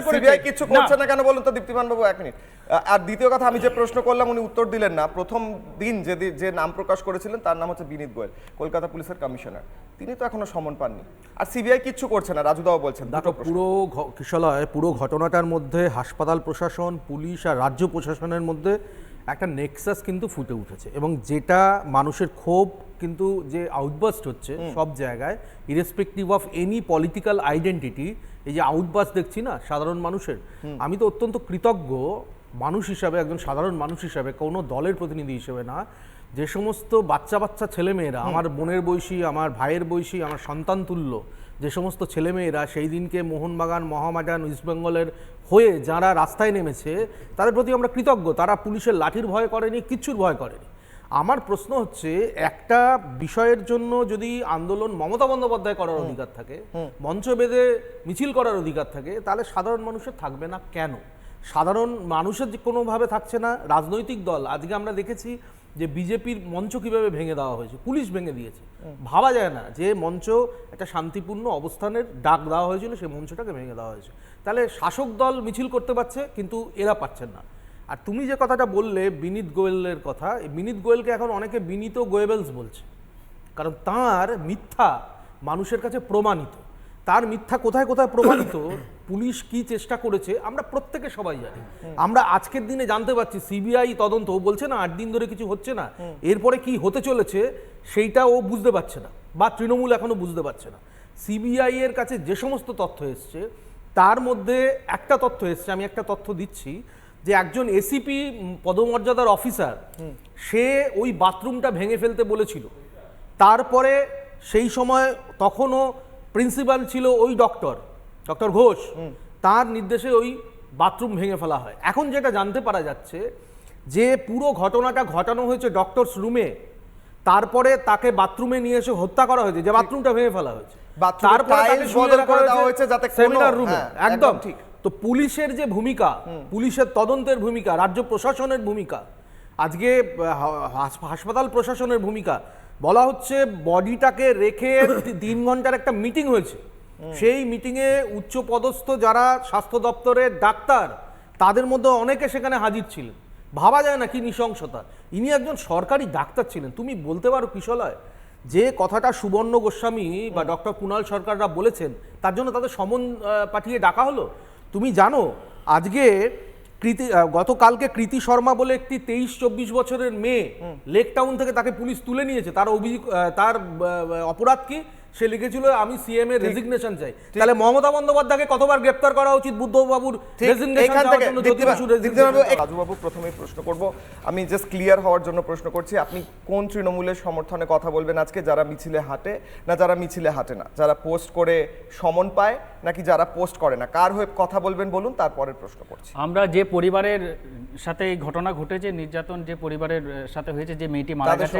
CBI কিছু করছে না। কেন বলুন তো দীপ্তিমান বাবু এক মিনিট। আর দ্বিতীয় কথা আমি যে প্রশ্ন করলাম উনি উত্তর দিলেন না। প্রথম দিন যে যে নাম প্রকাশ করেছিলেন তার নাম হচ্ছে বিনীত গোয়েল কলকাতা পুলিশের কমিশনার। তিনি তো এখনও সমন পাননি। আর সিবিআই কিচ্ছু করছে না রাজুদাও বলছেন দুটো দেখো পুরো ঘ- কিশলয় পুরো ঘটনাটার মধ্যে হাসপাতাল প্রশাসন পুলিশ আর রাজ্য প্রশাসনের মধ্যে একটা নেক্সাস কিন্তু ফুটে উঠেছে। এবং যেটা মানুষের ক্ষোভ কিন্তু যে আউটবাস্ট হচ্ছে সব জায়গায় irrespective of any political identity এই যে আউটবাস্ট দেখছি না সাধারণ মানুষের আমি তো অত্যন্ত কৃতজ্ঞ মানুষ হিসাবে একজন সাধারণ মানুষ হিসাবে কোনো দলের প্রতিনিধি হিসেবে না যে সমস্ত বাচ্চা বাচ্চা ছেলেমেয়েরা আমার বোনের বয়সী আমার ভাইয়ের বয়সী আমার সন্তান তুল্য যে সমস্ত ছেলেমেয়েরা সেই দিনকে মোহনবাগান মহামাডান ইস্টবেঙ্গলের হয়ে যারা রাস্তায় নেমেছে তাদের প্রতি আমরা কৃতজ্ঞ তারা পুলিশের লাঠির ভয় করেনি কিচ্ছুর ভয় করেনি। আমার প্রশ্ন হচ্ছে একটা বিষয়ের জন্য যদি আন্দোলন মমতা বন্দ্যোপাধ্যায় করার অধিকার থাকে মঞ্চ বেঁধে মিছিল করার অধিকার থাকে তাহলে সাধারণ মানুষের থাকবে না কেন? সাধারণ মানুষের কোনোভাবে থাকছে না রাজনৈতিক দল আজকে আমরা দেখেছি যে বিজেপির মঞ্চ কীভাবে ভেঙে দেওয়া হয়েছে পুলিশ ভেঙে দিয়েছে। ভাবা যায় না যে মঞ্চ একটা শান্তিপূর্ণ অবস্থানের ডাক দেওয়া হয়েছিল সেই মঞ্চটাকে ভেঙে দেওয়া হয়েছে। তাহলে শাসক দল মিছিল করতে পারছে কিন্তু এরা পাচ্ছেন না। আর তুমি যে কথাটা বললে, বিনীত গোয়েলের কথা বিনীত গোয়েলকে এখন অনেকে বিনীত গোয়েবেলস বলছে। কারণ তার মিথ্যা মানুষের কাছে প্রমাণিত। তার মিথ্যা কোথায় কোথায় প্রমাণিত, পুলিশ কি চেষ্টা করেছে, আমরা প্রত্যেকে সবাই জানি। আমরা আজকের দিনে জানতে পারছি, সিবিআই তদন্ত বলছে না, আট দিন ধরে কিছু হচ্ছে না। এরপরে কি হতে চলেছে, সেইটা ও বুঝতে পারছে না, বা তৃণমূল এখনও বুঝতে পারছে না। সিবিআই এর কাছে যে সমস্ত তথ্য এসছে, তার মধ্যে একটা তথ্য এসছে, আমি একটা তথ্য দিচ্ছি যে একজন এসিপি পদমর্যাদার অফিসার সে ওই বাথরুমটা ভেঙে ফেলতে বলেছিল। তারপরে সেই সময় তখনও প্রিন্সিপাল ছিল ওই ডক্টর ডক্টর ঘোষ। তার নির্দেশে ওই বাথরুম ভেঙে ফেলা হয়। এখন যেটা জানতে পারা যাচ্ছে যে পুরো ঘটনাটা ঘটানো হয়েছে ডক্টরস রুমে তারপরে তাকে বাথরুমে নিয়ে এসে হত্যা করা হয়েছে যে বাথরুমটা ভেঙে ফেলা হয়েছে। বদল করে দেওয়া হয়েছে যাতে সেমিনার রুমে। হ্যাঁ, একদম ঠিক। তো পুলিশের যে ভূমিকা পুলিশের তদন্তের ভূমিকা রাজ্য প্রশাসনের ভূমিকা আজকে হাস- হাসপাতাল প্রশাসনের ভূমিকা বলা হচ্ছে বডিটাকে রেখে তিন ঘণ্টার একটা মিটিং হয়েছে। সেই মিটিংয়ে উচ্চ পদস্থ যারা স্বাস্থ্য দপ্তরের ডাক্তার তাদের মধ্যে অনেকে সেখানে হাজির ছিলেন। ভাবা যায় না কি নৃশংসতা। ইনি একজন সরকারি ডাক্তার ছিলেন। তুমি বলতে পারো কিশলয় যে কথাটা সুবর্ণ গোস্বামী বা ডক্টর কুণাল সরকাররা বলেছেন তার জন্য তাদের সমন পাঠিয়ে ডাকা হলো। তুমি জানো আজকে কৃতি গতকালকে কৃতি শর্মা বলে একটি তেইশ চব্বিশ বছরের মেয়ে লেক টাউন থেকে তাকে পুলিশ তুলে নিয়েছে। তার অভিযোগ তার অপরাধ কি? সে লিখেছিল আমি সিএম এর রেজিগনেশন চাই। তাহলে মমতা বন্দ্যোপাধ্যায়কে কতবার গ্রেপ্তার করা উচিত বুদ্ধবাবুর রাজুবাবু প্রথমেই প্রশ্ন করব। আমি জাস্ট ক্লিয়ার হওয়ার জন্য প্রশ্ন করছি আপনি কোন তৃণমূলের সমর্থনে কথা বলবেন আজকে? যারা মিছিলে হাঁটে না যারা মিছিলে হাঁটে না? যারা পোস্ট করে সমন পায় নাকি যারা পোস্ট করে না? কার হয়ে কথা বলবেন বলুন তারপরের প্রশ্ন করছি। আমরা যে পরিবারের সাথে এই ঘটনা ঘটেছে নির্যাতন যে পরিবারের সাথে হয়েছে যে মেয়েটি মারা গেছে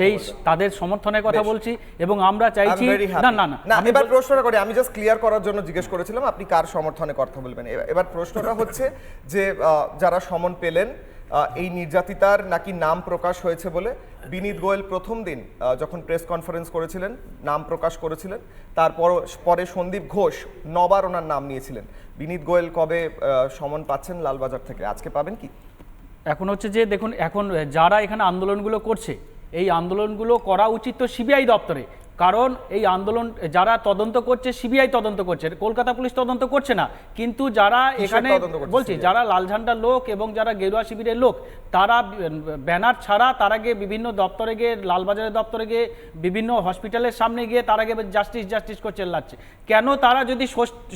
সেই তাদের সমর্থনের কথা বলছি এবং আমরা চাইছি. না না না এবার প্রশ্নটা করি আমি জাস্ট ক্লিয়ার করার জন্য জিজ্ঞেস করেছিলাম আপনি কার সমর্থনে কথা বলবেন? এবার- প্রশ্নটা হচ্ছে যে যারা সমন পেলেন এই নির্যাতিতার নাকি নাম প্রকাশ হয়েছে বলে? বিনীত গোয়েল প্রথম দিন যখন প্রেস কনফারেন্স করেছিলেন নাম প্রকাশ করেছিলেন তারপর পরে সন্দীপ ঘোষ নবার ওনার নাম নিয়েছিলেন। বিনীত গোয়েল কবে সমন পাচ্ছেন লালবাজার থেকে? আজকে পাবেন কি? এখন হচ্ছে যে দেখুন এখন যারা এখানে আন্দোলনগুলো করছে এই আন্দোলনগুলো করা উচিত তো সিবিআই দপ্তরে। কারণ এই আন্দোলন যারা তদন্ত করছে সিবিআই তদন্ত করছে কলকাতা পুলিশ তদন্ত করছে না। কিন্তু যারা এখানে বলছি যারা লাল ঝান্ডার লোক এবং যারা গেরুয়া শিবিরের লোক তারা ব্যানার ছাড়া তার আগে বিভিন্ন দপ্তরে গিয়ে লালবাজারের দপ্তরে গিয়ে বিভিন্ন হসপিটালের সামনে গিয়ে তার আগে জাস্টিস জাস্টিস করে চেল্লাচ্ছে কেন তারা যদি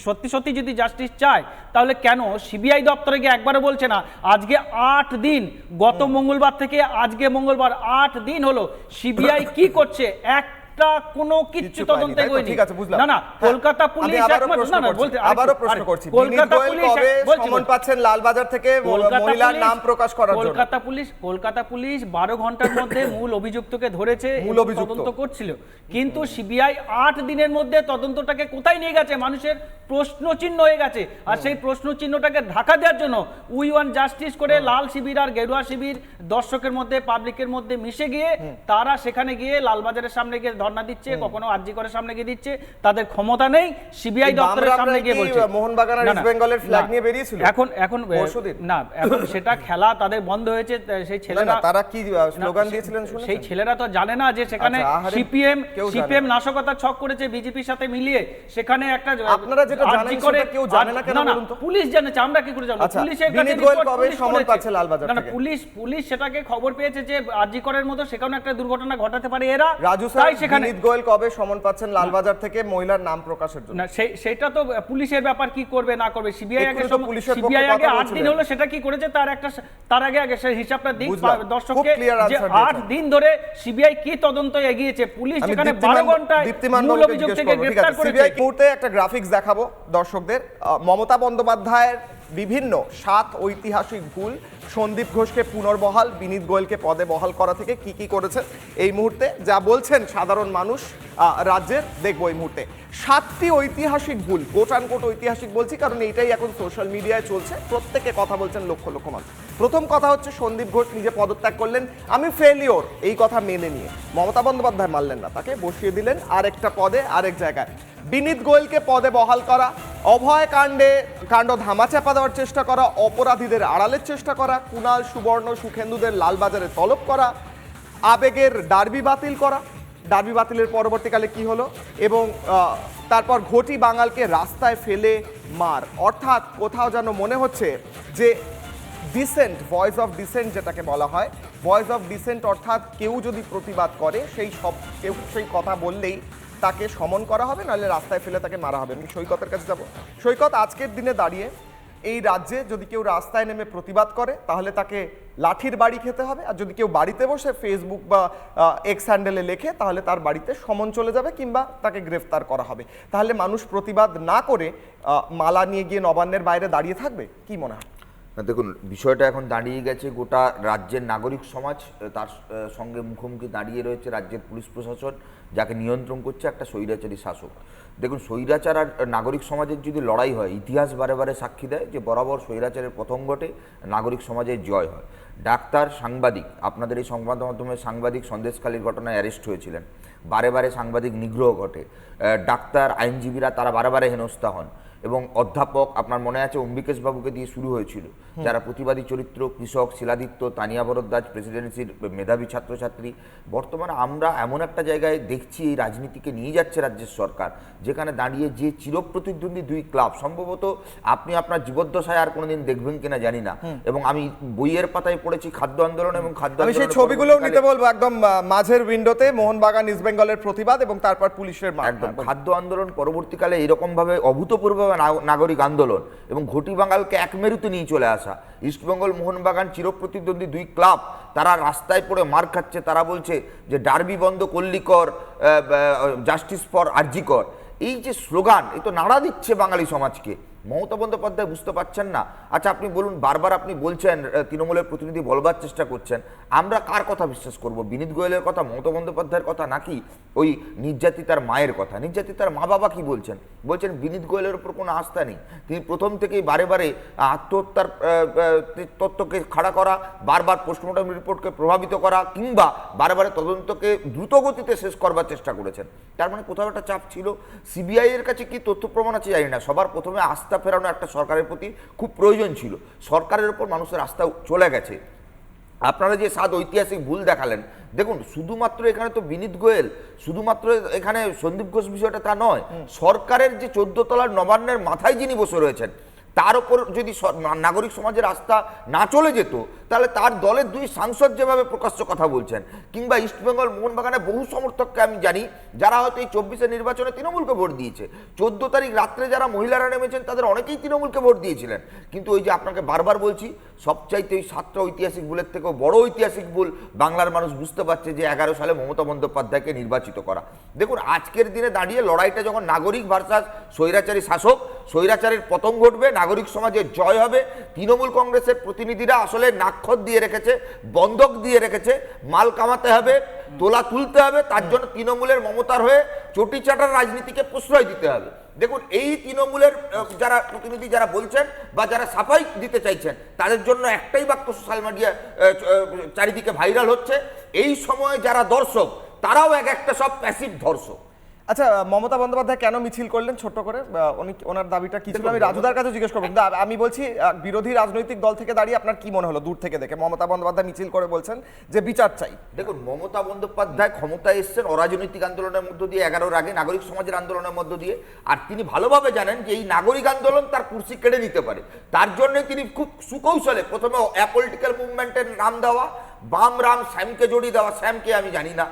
সত্যি সত্যি যদি জাস্টিস চায় তাহলে কেন সিবিআই দপ্তরে গিয়ে একবারও বলছে না আজকে আট দিন গত মঙ্গলবার থেকে আজকে মঙ্গলবার আট দিন হলো সিবিআই কি করছে? একটা কোনো কিচ্ছু তদন্তে? গইনি ঠিক আছে, বুঝলাম। না না হ্যাঁ, কলকাতা পুলিশ একমাত্র- না না বলতে প্রশ্ন করছি। কলকাতা পুলিশ সমন পাচ্ছেন লালবাজার থেকে? মহিলার নাম প্রকাশ করার জন্য। কলকাতা পুলিশ কলকাতা পুলিশ বারো ঘণ্টার মধ্যে মূল অভিযুক্তকে ধরেছে মূল অভিযুক্ত। তদন্ত করছিল। কিন্তু সিবিআই আট দিনের মধ্যে তদন্তটাকে কোথায় নিয়ে গেছে? মানুষের প্রশ্ন চিহ্ন হয়ে গেছে। আর সেই প্রশ্ন চিহ্নটাকে ঢাকা দেওয়ার জন্য উই ওয়ান জাস্টিস করে লাল শিবির আর গেরুয়া শিবির দর্শকের মধ্যে পাবলিকের মধ্যে মিশে গিয়ে তারা সেখানে গিয়ে লালবাজারের সামনে গিয়ে ধর্ণা দিচ্ছে কখনো আরজি করে সামনে গিয়ে দিচ্ছে তাদের ক্ষমতা নেই সিবিআই দপ্তরের সামনে গিয়ে বলছে। মোহনবাগান আর ইস্ট বেঙ্গলের না, নিয়ে বেরিয়েছিল? এখন এখন না এখন সেটা খেলা তাদের বন্ধ হয়েছে সেই ছেলেরা তারা কি স্লোগান দিয়েছিলেন সেই ছেলেরা তো জানে না যে সেখানে আচ্ছা, সিপিএম সিপিএম নাশকতা ছক করেছে বিজেপির সাথে মিলিয়ে সেখানে একটা আপনারা যেটা জানেন করে সেটা কেউ জানে না কেন বলুন তো? পুলিশ জানেছে আমরা কি করে জানব? আচ্ছা, পুলিশের কাছে report কবে সমন পাচ্ছে লালবাজার না না পুলিশ পুলিশ সেটাকে খবর পেয়েছে যে আরজি করের মতো সেখানে একটা দুর্ঘটনা ঘটাতে পারে এরা। রাজু তাই স্যার সেখানে বিনীত গোয়েল কবে সমন পাচ্ছেন লালবাজার থেকে মহিলার নাম প্রকাশের জন্য? না সেটা তো পুলিশের ব্যাপার কি করবে না করবে সিবিআই আগে সিবিআই আগে কথা আট দিন হলো সেটা কি করেছে তার একটা তার আগে আগে সেই হিসাবটা দিক দর্শককে যে answer আট দিয়েছেন। দিন ধরে সিবিআই কি তদন্ত এগিয়েছে পুলিশ যেখানে দীপ্তিমান- বারো ঘন্টায় দীপ্তিমান মূল অভিযোগ থেকে গ্রেফতার করেছে। মুহূর্তে একটা গ্রাফিক্স দেখাবো দর্শকদের। মমতা বন্দ্যোপাধ্যায়ের বিভিন্ন সাত ঐতিহাসিক ভুল সন্দীপ ঘোষকে পুনর্বহাল, বিনীত গোয়েলকে পদে বহাল করা থেকে কি কি করেছেন এই মুহূর্তে? যা বলছেন সাধারণ মানুষ রাজ্যের, দেখব এই মুহূর্তে। সাতটি ঐতিহাসিক ভুল কোট কোট ঐতিহাসিক বলছি, কারণ এইটাই এখন সোশ্যাল মিডিয়ায় চলছে। প্রত্যেকে কথা বলছেন লক্ষ লক্ষ মানুষ। প্রথম কথা হচ্ছে, সন্দীপ ঘোষ নিজে পদত্যাগ করলেন। আমি ফেলিওর এই কথা মেনে নিয়ে। মমতা বন্দ্যোপাধ্যায় মানলেন না, তাকে বসিয়ে দিলেন আরেকটা পদে, আরেক জায়গায়। বিনীত গোয়েলকে পদে বহাল করা, অভয় কাণ্ডে, কাণ্ড ধামাচাপা দেওয়ার চেষ্টা করা, অপরাধীদের আড়ালের চেষ্টা করা, কুণাল, সুবর্ণ, সুখেন্দুদের লালবাজারে তলব করা, আবেগের ডার্বি বাতিল করা। ডার্বি বাতিলের পরবর্তীকালে কি হলো? এবং তারপর ঘটি বাঙালকে রাস্তায় ফেলে মার। অর্থাৎ কোথাও যেন মনে হচ্ছে যে ডিসেন্ট ভয়েস অফ ডিসেন্ট যেটাকে বলা হয় ভয়েস অফ ডিসেন্ট অর্থাৎ কেউ যদি প্রতিবাদ করে, সেই সব, কেউ সেই কথা বললেই তাকে সমন করা হবে, নাহলে রাস্তায় ফেলে তাকে মারা হবে। আমি সৈকতের কাছে যাব। সৈকত আজকের দিনে দাঁড়িয়ে এই রাজ্যে যদি কেউ রাস্তায় নেমে প্রতিবাদ করে, তাহলে তাকে লাঠির বাড়ি খেতে হবে। আর যদি কেউ বাড়িতে বসে ফেসবুক বা এক্স হ্যান্ডেলে লেখে, তাহলে তার বাড়িতে সমন চলে যাবে কিংবা তাকে গ্রেফতার করা হবে। তাহলে মানুষ প্রতিবাদ না করে মালা নিয়ে গিয়ে নবান্নের বাইরে দাঁড়িয়ে থাকবে? কি মনে হয়? দেখুন, বিষয়টা এখন দাঁড়িয়ে গেছে গোটা রাজ্যের নাগরিক সমাজ তার সঙ্গে মুখোমুখি দাঁড়িয়ে রয়েছে রাজ্যের পুলিশ প্রশাসন, যাকে নিয়ন্ত্রণ করছে একটা স্বৈরাচারী শাসক। দেখুন, স্বৈরাচার আর নাগরিক সমাজের যদি লড়াই হয়, ইতিহাস বারে বারে সাক্ষী দেয় যে বরাবর স্বৈরাচারের প্রথম ঘটে নাগরিক সমাজের জয় হয়। ডাক্তার, সাংবাদিক, আপনাদের এই সংবাদ মাধ্যমে সাংবাদিক সন্দেশখালীর ঘটনায় অ্যারেস্ট হয়েছিলেন। বারে বারে সাংবাদিক নিগ্রহ ঘটে। ডাক্তার, আইনজীবীরা তারা বারে বারে হেনস্থা হন। এবং অধ্যাপক আপনার মনে আছে অম্বিকেশ বাবুকে দিয়ে শুরু হয়েছিল। যারা প্রতিবাদী চরিত্র কৃষক শিলাদিত্য তানিয়া ভরদ্বাজ প্রেসিডেন্সির মেধাবী ছাত্রছাত্রী বর্তমানে আমরা এমন একটা জায়গায় দেখছি এই রাজনীতিকে নিয়ে যাচ্ছে রাজ্যের সরকার যেখানে দাঁড়িয়ে যে চিরপ্রতিদ্বন্দ্বী দুই ক্লাব সম্ভবত আপনি আপনার জীবদ্দশায় আর কোনোদিন দেখবেন কিনা জানি না। এবং আমি বইয়ের পাতায় পড়েছি খাদ্য আন্দোলন এবং খাদ্য আমি সেই ছবিগুলোও নিতে বলব একদম মাঝের উইন্ডোতে মোহনবাগান ইস্ট বেঙ্গলের প্রতিবাদ এবং তারপর পুলিশের একদম খাদ্য আন্দোলন পরবর্তীকালে এরকমভাবে অভূতপূর্ব নাগরিক আন্দোলন এবং ঘটি বাঙালকে এক মেরুতে নিয়ে চলে আসা। ইস্টবেঙ্গল মোহনবাগান চিরপ্রতিদ্বন্দ্বী দুই ক্লাব তারা রাস্তায় পড়ে মার খাচ্ছে। তারা বলছে যে, ডার্বি বন্ধ কল্লিকর জাস্টিস ফর আর্জিকর এই যে স্লোগান, এ তো নাড়া দিচ্ছে বাঙালি সমাজকে। মমতা বন্দ্যোপাধ্যায় বুঝতে পারছেন না। আচ্ছা আপনি বলুন, বারবার আপনি বলছেন তৃণমূলের প্রতিনিধি বলবার চেষ্টা করছেন। আমরা কার কথা বিশ্বাস করব? বিনীত গোয়েলের কথা, মমতা বন্দ্যোপাধ্যায়ের কথা নাকি? ওই নির্যাতিতার মায়ের কথা। নির্যাতিতার মা বাবা কি বলছেন? বলছেন, বিনীত গোয়েলের উপর কোনো আস্থা নেই। তিনি প্রথম থেকেই বারে বারে আত্মহত্যার তত্ত্বকে খাড়া করা, বারবার পোস্টমর্টম রিপোর্টকে প্রভাবিত করা, কিংবা বারে তদন্তকে দ্রুত গতিতে শেষ করবার চেষ্টা করেছেন। তার মানে কোথাও একটা চাপ ছিল। সিবিআই এর কাছে কি তথ্য প্রমাণ আছে জানি না। সবার প্রথমে আস্থা ফেরানো একটা সরকারের প্রতি খুব প্রয়োজন ছিল। সরকারের ওপর মানুষের আস্থা চলে গেছে। আপনারা যে সাত ঐতিহাসিক ভুল দেখালেন দেখুন শুধুমাত্র এখানে তো বিনীত গোয়েল শুধুমাত্র এখানে সন্দীপ ঘোষ বিষয়টা তা নয় সরকারের যে চোদ্দ তলার নবান্নের মাথায় যিনি বসে রয়েছেন তার ওপর যদি নাগরিক সমাজের আস্থা না চলে যেত, তাহলে তার দলের দুই সাংসদ যেভাবে প্রকাশ্য কথা বলছেন, কিংবা ইস্টবেঙ্গল মোহনবাগানের বহু সমর্থককে আমি জানি, যারা হয়তো এই চব্বিশের নির্বাচনে তৃণমূলকে ভোট দিয়েছে। চোদ্দ তারিখ রাত্রে যারা মহিলারা নেমেছেন, তাদের অনেকেই তৃণমূলকে ভোট দিয়েছিলেন। কিন্তু ওই যে আপনাকে বারবার বলছি, সবচাইতে ওই সাতটা ঐতিহাসিক ভুলের থেকেও বড় ঐতিহাসিক ভুল বাংলার মানুষ বুঝতে পারছে যে এগারো সালে মমতা বন্দ্যোপাধ্যায়কে নির্বাচিত করা। দেখুন, আজকের দিনে দাঁড়িয়ে লড়াইটা যখন নাগরিক ভার্সাস স্বৈরাচারী শাসক স্বৈরাচারের পতন ঘটবে, নাগরিক সমাজের জয় হবে। তৃণমূল কংগ্রেসের প্রতিনিধিরা আসলে নাক্ষর দিয়ে রেখেছে, বন্ধক দিয়ে রেখেছে, মাল কামাতে হবে, তোলা তুলতে হবে, তার জন্য তৃণমূলের মমতার হয়ে চটি চাটার রাজনীতিকে প্রশ্রয় দিতে হবে। দেখুন, এই তৃণমূলের যারা প্রতিনিধি যারা বলছেন বা যারা সাফাই দিতে চাইছেন, তাদের জন্য একটাই বাক্য সোশ্যাল মিডিয়া চারিদিকে ভাইরাল হচ্ছে। এই সময়ে যারা দর্শক, তারাও এক একটা সব প্যাসিভ ধর্ষক আচ্ছা মমতা বন্দ্যোপাধ্যায় কেন মিছিল করলেন ছোট্ট করে? উনি ওনার দাবিটা কি ছিল? আমি রাজুদার কাছে জিজ্ঞেস করব। আমি বলছি বিরোধী রাজনৈতিক দল থেকে দাঁড়িয়ে আপনার কি মনে হলো দূর থেকে দেখে? মমতা বন্দ্যোপাধ্যায় মিছিল করে বলছেন যে বিচার চাই। দেখুন মমতা বন্দ্যোপাধ্যায় ক্ষমতায় এসছেন অরাজনৈতিক আন্দোলনের মধ্য দিয়ে এগারোর আগে নাগরিক সমাজের আন্দোলনের মধ্য দিয়ে। আর তিনি ভালোভাবে জানেন যে এই নাগরিক আন্দোলন তার কুর্সি কেড়ে নিতে পারে। তার জন্য তিনি খুব সুকৌশলে প্রথমে অ্যাপলিটিক্যাল মুভমেন্টের নাম দেওয়া বাম রাম শ্যামকে জড়িয়ে দেওয়া। শ্যামকে আমি জানি না।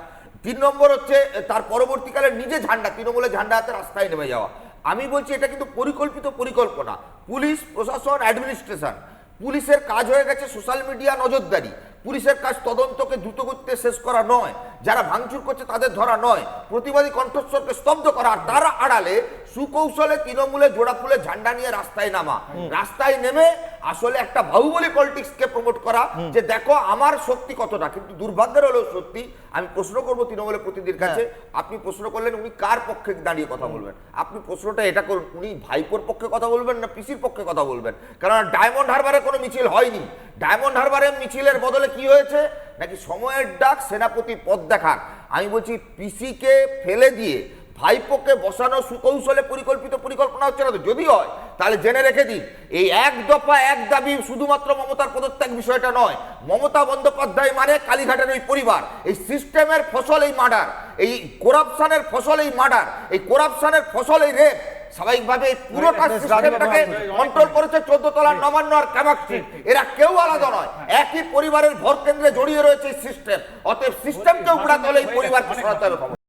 তিন নম্বর হচ্ছে তার পরবর্তীকালে নিজে ঝান্ডা তৃণমূলের ঝান্ডা হাতে রাস্তায় নেমে যাওয়া। আমি বলছি, এটা কিন্তু পরিকল্পিত পরিকল্পনা। পুলিশ, প্রশাসন, অ্যাডমিনিস্ট্রেশন। পুলিশের কাজ হয়ে গেছে সোশ্যাল মিডিয়া নজরদারি। পুলিশের কাজ তদন্তকে দ্রুতগতিতে শেষ করা নয়। যারা ভাঙচুর করছে তাদের ধরা নয়। প্রতিবাদী কণ্ঠস্বরকে স্তব্ধ করা আর তার আড়ালে সুকৌশলে তৃণমূলে জোড়া ফুলে ঝান্ডা নিয়ে রাস্তায় নামা। রাস্তায় নেমে আসলে একটা বাহুবলী পলিটিক্সকে প্রমোট করা যে দেখো আমার শক্তি কতটা কিন্তু দুর্ভাগ্যের হলেও সত্যি আমি প্রশ্ন করব তৃণমূলের প্রতিনিধির কাছে। আপনি প্রশ্ন করলেন উনি কার পক্ষে দাঁড়িয়ে কথা বলবেন? আপনি প্রশ্নটা এটা করুন উনি ভাইপোর পক্ষে কথা বলবেন না পিসির পক্ষে কথা বলবেন? কারণ ডায়মন্ড হারবারে কোনো মিছিল হয়নি। ডায়মন্ড হারবারে মিছিলের বদলে কি হয়েছে? নাকি সময়ের ডাক সেনাপতি পদ দেখার আমি বলছি, পিসিকে ফেলে দিয়ে ভাইপোকে বসানো সুকৌশলে পরিকল্পিত পরিকল্পনা হচ্ছে না তো? যদি হয়, তাহলে জেনে রেখে দিন। এই এক দফা, এক দাবি শুধুমাত্র মমতার পদত্যাগ বিষয়টা নয়। মমতা বন্দ্যোপাধ্যায় মানে কালীঘাটের ওই পরিবার। এই সিস্টেমের ফসল এই মার্ডার। এই করাপশনের ফসল এই মার্ডার। এই করাপশনের ফসল এই রেপ। স্বাভাবিকভাবে এই পুরোটা সিস্টেমটাকে কন্ট্রোল করেছে চোদ্দ তলার নবান্ন আর কামাক্ষী। এরা কেউ আলাদা নয়। একই পরিবারের ভর কেন্দ্রে জড়িয়ে রয়েছে সিস্টেম অতএব সিস্টেমকে উপড়াতে হলে এই পরিবারকে সরাতে হবে।